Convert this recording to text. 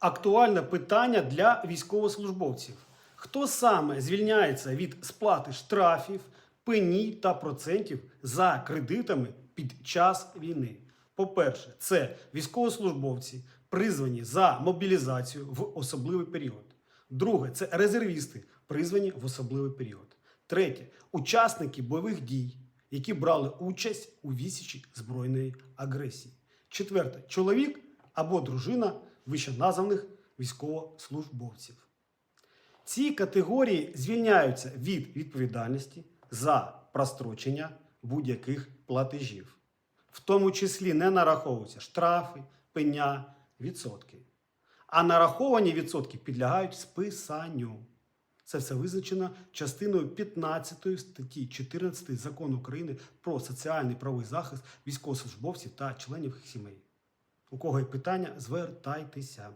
Актуальне питання для військовослужбовців. Хто саме звільняється від сплати штрафів, пені та процентів за кредитами під час війни? По-перше, це військовослужбовці, призвані за мобілізацію в особливий період. Друге це резервісти, призвані в особливий період. Третє учасники бойових дій, які брали участь у відсічі збройної агресії. Четверте чоловік або дружина вищеназваних військовослужбовців. Ці категорії звільняються від відповідальності за прострочення будь-яких платежів, в тому числі не нараховуються штрафи, пеня, відсотки. А нараховані відсотки підлягають списанню. Це все визначено частиною 15 статті 14 закону України про соціальний правовий захист військовослужбовців та членів їх сімей. У кого є питання, звертайтеся.